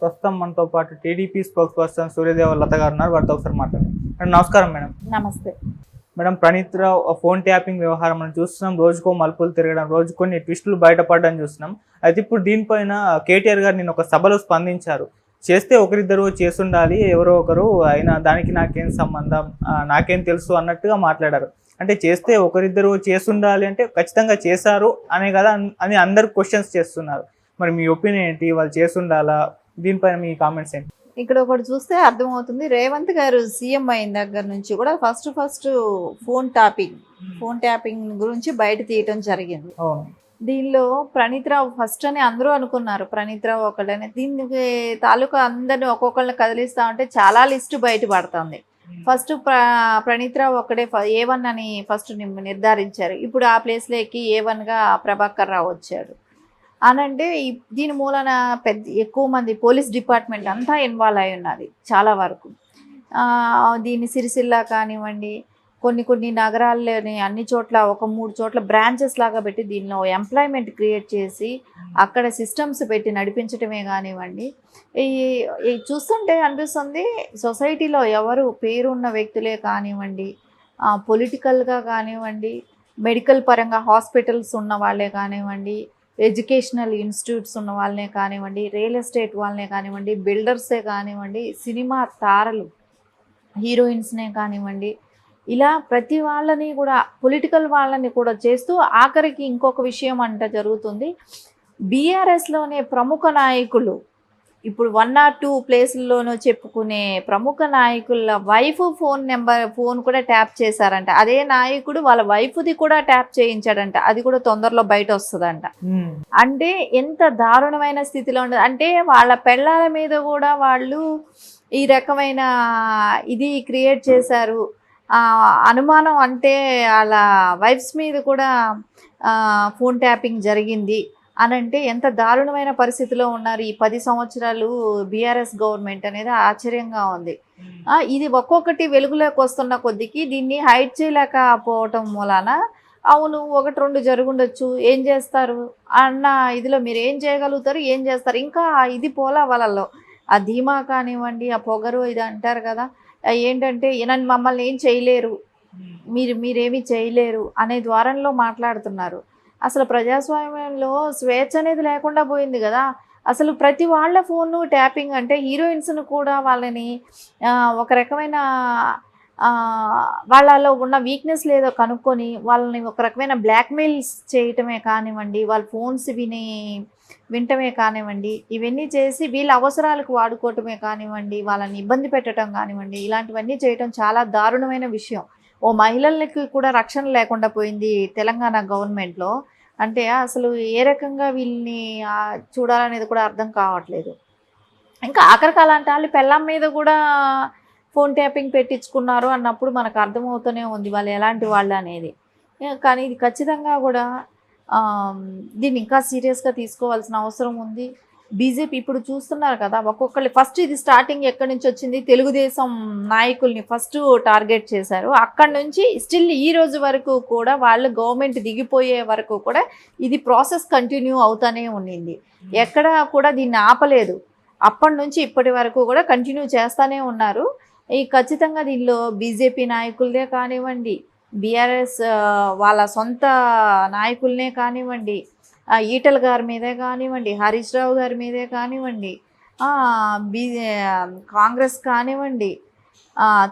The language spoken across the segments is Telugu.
ప్రస్తుతం మనతో పాటు TDP spokesperson Suryadeva Latha గారు ఉన్నారు. వారితో ఒకసారి మాట్లాడండి మేడం నమస్కారం మేడం. నమస్తే. Madam Praneeth Rao phone tapping వ్యవహారం మనం చూస్తున్నాం. రోజుకో మలుపులు తిరగడం రోజు కొన్ని ట్విస్టులు బయటపడడం చూస్తున్నాం. అయితే ఇప్పుడు దీనిపైన కేటీఆర్ గారు నేను ఒక సభలో స్పందించారు. చేస్తే ఒకరిద్దరు చేస్తుండాలి ఎవరో ఒకరు అయినా దానికి నాకేం సంబంధం నాకేం తెలుసు అన్నట్టుగా మాట్లాడారు. అంటే చేస్తే ఒకరిద్దరు చేస్తుండాలి అంటే ఖచ్చితంగా చేశారు అనే కదా అన్- అని అందరు క్వశ్చన్స్ చేస్తున్నారు. మరి మీ ఒపీనియన్ ఏంటి? వాళ్ళు చేస్తుండాలా? దీనిపైన మీ కామెంట్స్ ఏంటి? ఇక్కడ ఒకటి చూస్తే అర్థమవుతుంది. రేవంత్ గారు సీఎం అయిన దగ్గర నుంచి కూడా first first phone tapping phone tapping గురించి బయట తీయటం జరిగింది. దీనిలో ప్రణీత్ రావు ఫస్ట్ అని అందరూ అనుకున్నారు. ప్రణీత్ రావు ఒకళ్ళని. దీనికి తాలూకా అందరిని ఒక్కొక్కరిని కదిలిస్తా ఉంటే చాలా లిస్ట్ బయట పడుతుంది. ఫస్ట్ ప్ర ప్రణీత్ రావు ఒక్కడే ఏ వన్ అని ఫస్ట్ నిర్ధారించారు. ఇప్పుడు ఆ ప్లేస్లోకి ఏ వన్గా ప్రభాకర్ రావు వచ్చాడు. అనంటే దీని మూలన పెద్ద ఎక్కువ మంది పోలీస్ డిపార్ట్మెంట్ అంతా ఇన్వాల్వ్ అయి ఉన్నది చాలా వరకు. దీన్ని సిరిసిల్ల కానివ్వండి కొన్ని కొన్ని నగరాల్లోని అన్ని చోట్ల ఒక మూడు చోట్ల బ్రాంచెస్ లాగా పెట్టి దీనిలో ఎంప్లాయ్మెంట్ క్రియేట్ చేసి అక్కడ సిస్టమ్స్ పెట్టి నడిపించడమే కానివ్వండి. ఈ ఈ చూస్తుంటే అనిపిస్తుంది సొసైటీలో ఎవరు పేరున్న వ్యక్తులే కానివ్వండి పొలిటికల్గా కానివ్వండి మెడికల్ పరంగా హాస్పిటల్స్ ఉన్న వాళ్ళే కానివ్వండి ఎడ్యుకేషనల్ ఇన్స్టిట్యూట్స్ ఉన్న వాళ్ళనే కానివ్వండి రియల్ ఎస్టేట్ వాళ్ళనే కానివ్వండి బిల్డర్సే కానివ్వండి సినిమా తారలు హీరోయిన్స్నే కానివ్వండి ఇలా ప్రతి వాళ్ళని కూడా పొలిటికల్ వాళ్ళని కూడా చేస్తూ ఆఖరికి ఇంకొక విషయం అంట జరుగుతుంది. బీఆర్ఎస్లోనే ప్రముఖ నాయకులు ఇప్పుడు వన్ ఆర్ టూ ప్లేసుల్లోనూ చెప్పుకునే ప్రముఖ నాయకుల వైఫ్ ఫోన్ నెంబర్ ఫోన్ కూడా ట్యాప్ చేశారంట. అదే నాయకుడు వాళ్ళ వైఫ్ది కూడా ట్యాప్ చేయించాడంట. అది కూడా తొందరలో బయట వస్తుందంట. అంటే ఎంత దారుణమైన స్థితిలో ఉండదు అంటే వాళ్ళ పెళ్ళాల మీద కూడా వాళ్ళు ఈ రకమైన ఇది క్రియేట్ చేశారు. అనుమానం అంటే వాళ్ళ వైఫ్స్ మీద కూడా ఫోన్ ట్యాపింగ్ జరిగింది. అని అంటే ఎంత దారుణమైన పరిస్థితిలో ఉన్నారు ఈ పది సంవత్సరాలు బీఆర్ఎస్ గవర్నమెంట్ అనేది ఆశ్చర్యంగా ఉంది. ఆ, ఇది ఒక్కొక్కటి వెలుగులోకి వస్తున్న కొద్దికి దీన్ని హైడ్ చేయలేకపోవటం మూలాన అవును ఒకటి రెండు జరుగుండొచ్చు ఏం చేస్తారు? అన్న ఇదిలో మీరు ఏం చేయగలుగుతారు ఏం చేస్తారు? ఇంకా ఇది పోలా వాళ్ళల్లో ఆ ధీమా కానివ్వండి ఆ పొగరు ఇది అంటారు కదా ఏంటంటే నన్ను మమ్మల్ని ఏం చేయలేరు మీరు మీరేమీ చేయలేరు అనే ద్వారంలో మాట్లాడుతున్నారు. అసలు ప్రజాస్వామ్యంలో స్వేచ్ఛ అనేది లేకుండా పోయింది కదా. అసలు ప్రతి వాళ్ళ ఫోను ట్యాపింగ్ అంటే హీరోయిన్స్ను కూడా వాళ్ళని ఒక రకమైన వాళ్ళలో ఉన్న వీక్నెస్ లేదో కనుక్కొని వాళ్ళని ఒక రకమైన బ్లాక్మెయిల్స్ చేయటమే కానివ్వండి వాళ్ళ ఫోన్స్ విని వింటమే కానివ్వండి ఇవన్నీ చేసి వీళ్ళ అవసరాలకు వాడుకోవటమే కానివ్వండి వాళ్ళని ఇబ్బంది పెట్టడం కానివ్వండి ఇలాంటివన్నీ చేయటం చాలా దారుణమైన విషయం. ఓ మహిళలకి కూడా రక్షణ లేకుండా పోయింది తెలంగాణ గవర్నమెంట్లో. అంటే అసలు ఏ రకంగా వీళ్ళని చూడాలనేది కూడా అర్థం కావట్లేదు. ఇంకా ఆఖరికాలంటే వాళ్ళు పెళ్ళం మీద కూడా ఫోన్ ట్యాపింగ్ పెట్టించుకున్నారు అన్నప్పుడు మనకు అర్థమవుతూనే ఉంది వాళ్ళు ఎలాంటి వాళ్ళు అనేది. కానీ ఇది ఖచ్చితంగా కూడా దీన్ని ఇంకా సీరియస్గా తీసుకోవాల్సిన అవసరం ఉంది. బీజేపీ ఇప్పుడు చూస్తున్నారు కదా ఒక్కొక్కళ్ళు ఫస్ట్ ఇది స్టార్టింగ్ ఎక్కడి నుంచి వచ్చింది? తెలుగుదేశం నాయకుల్ని ఫస్ట్ టార్గెట్ చేశారు. అక్కడి నుంచి స్టిల్ ఈ రోజు వరకు కూడా వాళ్ళు గవర్నమెంట్ దిగిపోయే వరకు కూడా ఇది ప్రాసెస్ కంటిన్యూ అవుతానే ఉండింది ఎక్కడ కూడా దీన్ని ఆపలేదు. అప్పటి నుంచి ఇప్పటి వరకు కూడా కంటిన్యూ చేస్తానే ఉన్నారు. ఈ ఖచ్చితంగా దీనిలో బీజేపీ నాయకులదే కానివ్వండి బీఆర్ఎస్ వాళ్ళ సొంత నాయకులనే కానివ్వండి ఈటల గారి మీదే కానివ్వండి హరీష్ రావు గారి మీదే కానివ్వండి బీ కాంగ్రెస్ కానివ్వండి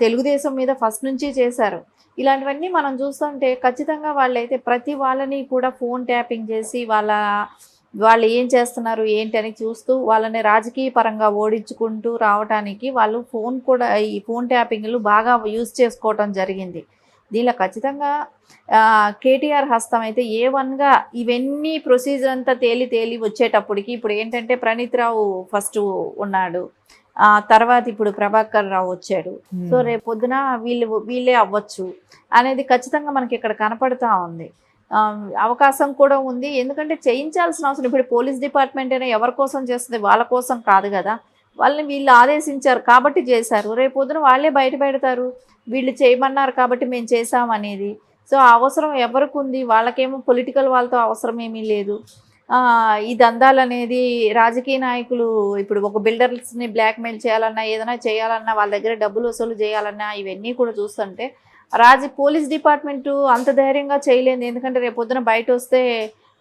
తెలుగుదేశం మీద ఫస్ట్ నుంచి చేశారు. ఇలాంటివన్నీ మనం చూస్తుంటే ఖచ్చితంగా వాళ్ళైతే ప్రతి వాళ్ళని కూడా ఫోన్ ట్యాపింగ్ చేసి వాళ్ళ వాళ్ళు ఏం చేస్తున్నారు ఏంటి అని చూస్తూ వాళ్ళని రాజకీయ పరంగా ఓడించుకుంటూ రావడానికి వాళ్ళు ఫోన్ కూడా ఈ ఫోన్ ట్యాపింగ్లు బాగా యూజ్ చేసుకోవటం జరిగింది. దీనిలో ఖచ్చితంగా కేటీఆర్ హస్తం అయితే ఏ వన్గా ఇవన్నీ ప్రొసీజర్ అంతా తేలి తేలి వచ్చేటప్పటికి ఇప్పుడు ఏంటంటే ప్రణీత్ రావు ఫస్ట్ ఉన్నాడు. ఆ తర్వాత ఇప్పుడు ప్రభాకర్ రావు వచ్చాడు. సో రేపు పొద్దున వీళ్ళు వీళ్ళే అవ్వచ్చు అనేది ఖచ్చితంగా మనకి ఇక్కడ కనపడతా ఉంది. అవకాశం కూడా ఉంది. ఎందుకంటే చేయించాల్సిన అవసరం ఇప్పుడు పోలీస్ డిపార్ట్మెంట్ అయినా ఎవరి కోసం చేస్తుంది? వాళ్ళ కోసం కాదు కదా. వాళ్ళని వీళ్ళు ఆదేశించారు కాబట్టి చేశారు. రేపు పొద్దున వాళ్ళే బయట పెడతారు. వీళ్ళు చేయమన్నారు కాబట్టి మేము చేసామనేది సో అవసరం ఎవరికి ఉంది? వాళ్ళకేమో పొలిటికల్ వాళ్ళతో అవసరం ఏమీ లేదు. ఈ దందాలు అనేది రాజకీయ నాయకులు ఇప్పుడు ఒక బిల్డర్స్ని బ్లాక్మెయిల్ చేయాలన్నా ఏదైనా చేయాలన్నా వాళ్ళ దగ్గర డబ్బులు వసూలు చేయాలన్నా ఇవన్నీ కూడా చూస్తుంటే రాజ పోలీస్ డిపార్ట్మెంటు అంత ధైర్యంగా చేయలేదు. ఎందుకంటే రేపు పొద్దున బయట వస్తే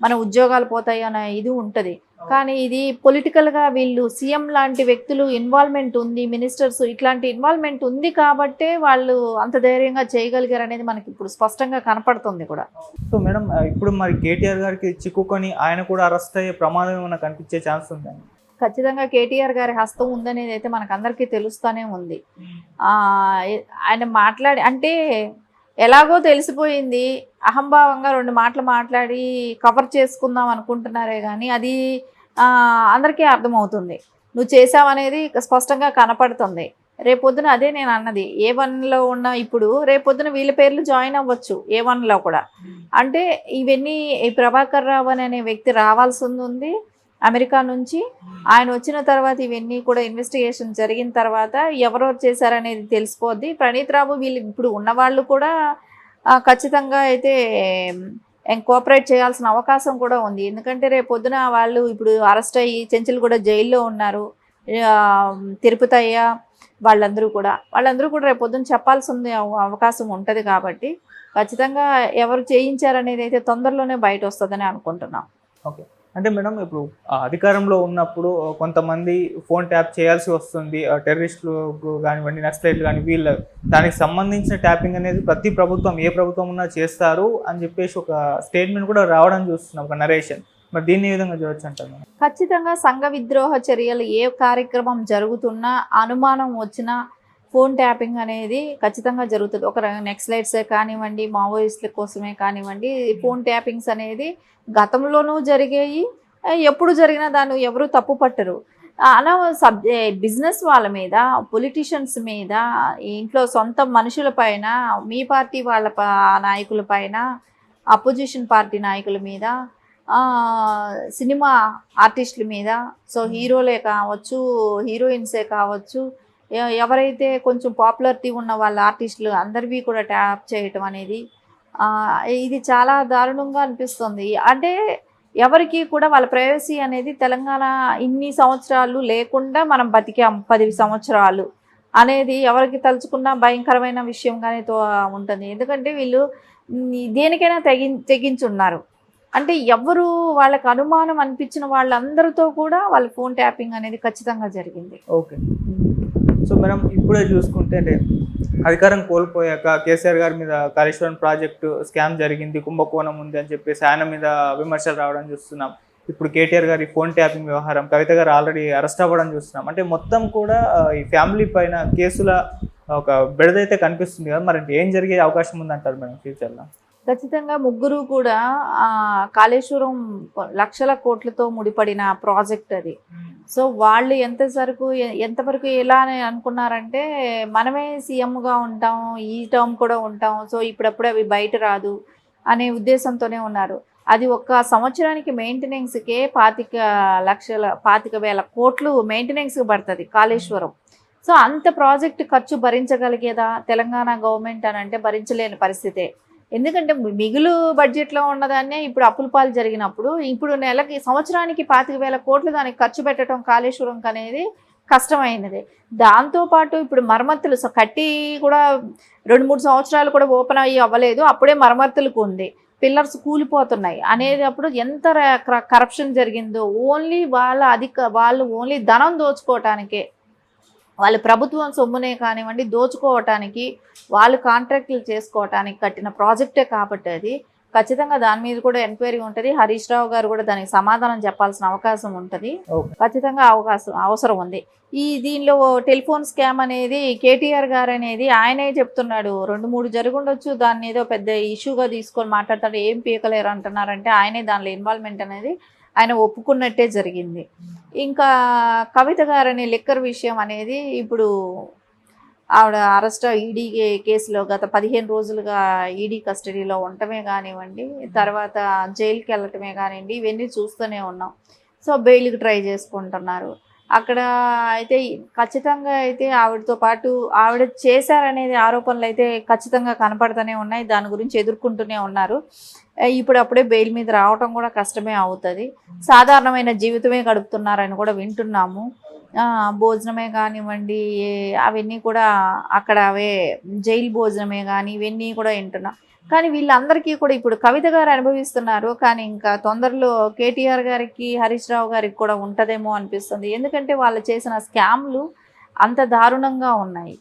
మన ఉద్యోగాలు పోతాయి అనే ఇది ఉంటుంది. కానీ ఇది పొలిటికల్గా వీళ్ళు సీఎం లాంటి వ్యక్తులు ఇన్వాల్వ్మెంట్ ఉంది మినిస్టర్స్ ఇట్లాంటి ఇన్వాల్వ్మెంట్ ఉంది కాబట్టే వాళ్ళు అంత ధైర్యంగా చేయగలిగారు అనేది మనకి ఇప్పుడు స్పష్టంగా కనపడుతుంది కూడా. సో మేడం ఇప్పుడు మరి కేటీఆర్ గారికి చిక్కుకొని ఆయన కూడా అరెస్ట్ అయ్యే ప్రమాదం ఏమైనా కనిపించే ఛాన్స్ ఉందండి ఖచ్చితంగా కేటీఆర్ గారి హస్తం ఉందనేది అయితే మనకు అందరికీ తెలుస్తూనే ఉంది. ఆయన మాట్లాడి అంటే ఎలాగో తెలిసిపోయింది. అహంభావంగా రెండు మాటలు మాట్లాడి కవర్ చేసుకుందాం అనుకుంటున్నారే కానీ అది అందరికీ అర్థమవుతుంది. నువ్వు చేసావనేది స్పష్టంగా కనపడుతుంది. రేపొద్దున అదే నేను అన్నది. ఏ వన్లో ఉన్న ఇప్పుడు రేపొద్దున వీళ్ళ పేర్లు జాయిన్ అవ్వచ్చు ఏ వన్లో కూడా. అంటే ఇవన్నీ ప్రభాకర్ రావు అనే వ్యక్తి రావాల్సింది ఉంది అమెరికా నుంచి. ఆయన వచ్చిన తర్వాత ఇవన్నీ కూడా ఇన్వెస్టిగేషన్ జరిగిన తర్వాత ఎవరెవరు చేశారనేది తెలిసిపోద్ది. ప్రణీత్ రావు వీళ్ళు ఇప్పుడు ఉన్నవాళ్ళు కూడా ఖచ్చితంగా అయితే కోఆపరేట్ చేయాల్సిన అవకాశం కూడా ఉంది. ఎందుకంటే రేపు పొద్దున వాళ్ళు ఇప్పుడు అరెస్ట్ అయ్యి చెంచులు కూడా జైల్లో ఉన్నారు. తిరుపతి అయ్యా వాళ్ళందరూ కూడా. వాళ్ళందరూ కూడా రేపు పొద్దున చెప్పాల్సింది అవకాశం ఉంటుంది కాబట్టి ఖచ్చితంగా ఎవరు చేయించారనేది అయితే తొందరలోనే బయట వస్తుందని అనుకుంటున్నాం. ఓకే. అంటే మేడం ఇప్పుడు అధికారంలో ఉన్నప్పుడు కొంతమంది ఫోన్ ట్యాప్ చేయాల్సి వస్తుంది. టెర్రరిస్టులు కానివ్వండి నక్సలైట్లు కానీ వీళ్ళు దానికి సంబంధించిన ట్యాపింగ్ అనేది ప్రతి ప్రభుత్వం ఏ ప్రభుత్వం ఉన్నా చేస్తారు అని చెప్పేసి ఒక స్టేట్మెంట్ కూడా రావడం చూస్తున్నాం ఒక నరేషన్ మరి దీన్ని ఏ విధంగా చూడొచ్చు అంటారు ఖచ్చితంగా సంఘ విద్రోహ చర్యలు ఏ కార్యక్రమం జరుగుతున్నా అనుమానం వచ్చినా ఫోన్ ట్యాపింగ్ అనేది ఖచ్చితంగా జరుగుతుంది. ఒక నెక్స్లైట్సే కానివ్వండి మావోయిస్టుల కోసమే కానివ్వండి ఫోన్ ట్యాపింగ్స్ అనేది గతంలోనూ జరిగాయి ఎప్పుడు జరిగినా దాన్ని ఎవరు తప్పు పట్టరు. అలా సబ్ బిజినెస్ వాళ్ళ మీద పొలిటీషియన్స్ మీద ఇంట్లో సొంత మనుషుల పైన మీ పార్టీ వాళ్ళ నాయకుల పైన అపోజిషన్ పార్టీ నాయకుల మీద సినిమా ఆర్టిస్టుల మీద సో హీరోలే కావచ్చు హీరోయిన్సే కావచ్చు ఎవరైతే కొంచెం పాపులారిటీ ఉన్న వాళ్ళ ఆర్టిస్టులు అందరివి కూడా ట్యాప్ చేయటం అనేది ఇది చాలా దారుణంగా అనిపిస్తుంది. అంటే ఎవరికి కూడా వాళ్ళ ప్రైవసీ అనేది తెలంగాణ ఇన్ని సంవత్సరాలు లేకుండా మనం బతికాం పది సంవత్సరాలు అనేది ఎవరికి తలుచుకున్నా భయంకరమైన విషయంగానే తో ఉంటుంది. ఎందుకంటే వీళ్ళు దేనికైనా తెగి తెగించున్నారు. అంటే ఎవరు వాళ్ళకి అనుమానం అనిపించిన వాళ్ళందరితో కూడా వాళ్ళ ఫోన్ ట్యాపింగ్ అనేది ఖచ్చితంగా జరిగింది. ఓకే. సో మేడం ఇప్పుడే చూసుకుంటే అంటే అధికారం కోల్పోయాక కేసీఆర్ గారి మీద కాళేశ్వరం ప్రాజెక్టు స్కామ్ జరిగింది కుంభకోణం ఉంది అని చెప్పేసి ఆయన మీద విమర్శలు రావడం చూస్తున్నాం. ఇప్పుడు కేటీఆర్ గారి ఫోన్ ట్యాపింగ్ వ్యవహారం కవిత గారు ఆల్రెడీ అరెస్ట్ అవ్వడం చూస్తున్నాం. అంటే మొత్తం కూడా ఈ ఫ్యామిలీ పైన కేసుల ఒక బెడదైతే కనిపిస్తుంది కదా మరి ఏం జరిగే అవకాశం ఉందంటారు మేడం ఫ్యూచర్లో? ఖచ్చితంగా ముగ్గురు కూడా ఆ, కాళేశ్వరం లక్షల కోట్లతో ముడిపడిన ప్రాజెక్ట్ అది. సో వాళ్ళు ఎంతవరకు ఎంతవరకు ఎలా అని అనుకున్నారంటే మనమే సీఎంగా ఉంటాం ఈ టర్మ్ కూడా ఉంటాం సో ఇప్పుడప్పుడు అవి బయట రాదు అనే ఉద్దేశంతోనే ఉన్నారు. అది ఒక్క సంవత్సరానికి మెయింటెనెన్స్కే పాతిక లక్షల పాతిక వేల కోట్లు మెయింటెనెన్స్కి పడుతుంది కాళేశ్వరం. సో అంత ప్రాజెక్ట్ ఖర్చు భరించగలిగేదా? తెలంగాణ గవర్నమెంట్ అని అంటే భరించలేని పరిస్థితే. ఎందుకంటే మిగులు బడ్జెట్లో ఉన్నదాన్నే ఇప్పుడు అప్పుల పాలు జరిగినప్పుడు ఇప్పుడు నెలకి సంవత్సరానికి పాతిక వేల కోట్లు దానికి ఖర్చు పెట్టడం కాళేశ్వరంకి అనేది కష్టమైనది. దాంతోపాటు ఇప్పుడు మరమ్మతులు కట్టి కూడా రెండు మూడు సంవత్సరాలు కూడా ఓపెన్ అయ్యి అవ్వలేదు అప్పుడే మరమ్మతులకు ఉంది. పిల్లర్స్ కూలిపోతున్నాయి అనేది అప్పుడు ఎంత కరప్షన్ జరిగిందో ఓన్లీ వాళ్ళ అధిక వాళ్ళు ఓన్లీ ధనం దోచుకోవటానికే వాళ్ళు ప్రభుత్వం సొమ్మునే కానివ్వండి దోచుకోవటానికి వాళ్ళు కాంట్రాక్టులు చేసుకోవటానికి కట్టిన ప్రాజెక్టే కాబట్టి అది. ఖచ్చితంగా దాని మీద కూడా ఎంక్వైరీ ఉంటుంది. హరీష్ రావు గారు కూడా దానికి సమాధానం చెప్పాల్సిన అవకాశం ఉంటుంది. ఖచ్చితంగా అవకాశం అవసరం ఉంది. ఈ దీనిలో టెలిఫోన్ స్కామ్ అనేది కేటీఆర్ గారు అనేది ఆయనే చెప్తున్నాడు. రెండు మూడు జరుగుండొచ్చు దాన్ని ఏదో పెద్ద ఇష్యూగా తీసుకొని మాట్లాడతాడు. ఏం పీకలేరు అంటున్నారంటే ఆయనే దానిలో ఇన్వాల్వ్మెంట్ అనేది ఆయన ఒప్పుకున్నట్టే జరిగింది. ఇంకా కవిత గారని లిక్కర్ విషయం అనేది ఇప్పుడు ఆవిడ అరెస్ట్ ఈడీ కేసులో గత పదిహేను రోజులుగా ఈడీ కస్టడీలో ఉండటమే కానివ్వండి తర్వాత జైలుకి వెళ్ళటమే కానివ్వండి ఇవన్నీ చూస్తూనే ఉన్నాం. సో బెయిల్కి ట్రై చేసుకుంటున్నారు. అక్కడ అయితే ఖచ్చితంగా అయితే ఆవిడతో పాటు ఆవిడ చేశారనేది ఆరోపణలు అయితే ఖచ్చితంగా కనపడుతూనే ఉన్నాయి. దాని గురించి ఎదుర్కొంటూనే ఉన్నారు. ఇప్పుడు అప్పుడే బెయిల్ మీద రావటం కూడా కష్టమే అవుతుంది. సాధారణమైన జీవితమే గడుపుతున్నారని కూడా వింటున్నాము. భోజనమే కానివ్వండి అవన్నీ కూడా అక్కడ అవే జైలు భోజనమే కానీ ఇవన్నీ కూడా వింటున్నాం. కానీ వీళ్ళందరికీ కూడా ఇప్పుడు కవిత గారు అనుభవిస్తున్నారు కానీ ఇంకా తొందరలో కేటీఆర్ గారికి హరీష్ రావు గారికి కూడా ఉంటుందేమో అనిపిస్తుంది. ఎందుకంటే వాళ్ళు చేసిన స్కామ్లు అంత దారుణంగా ఉన్నాయి.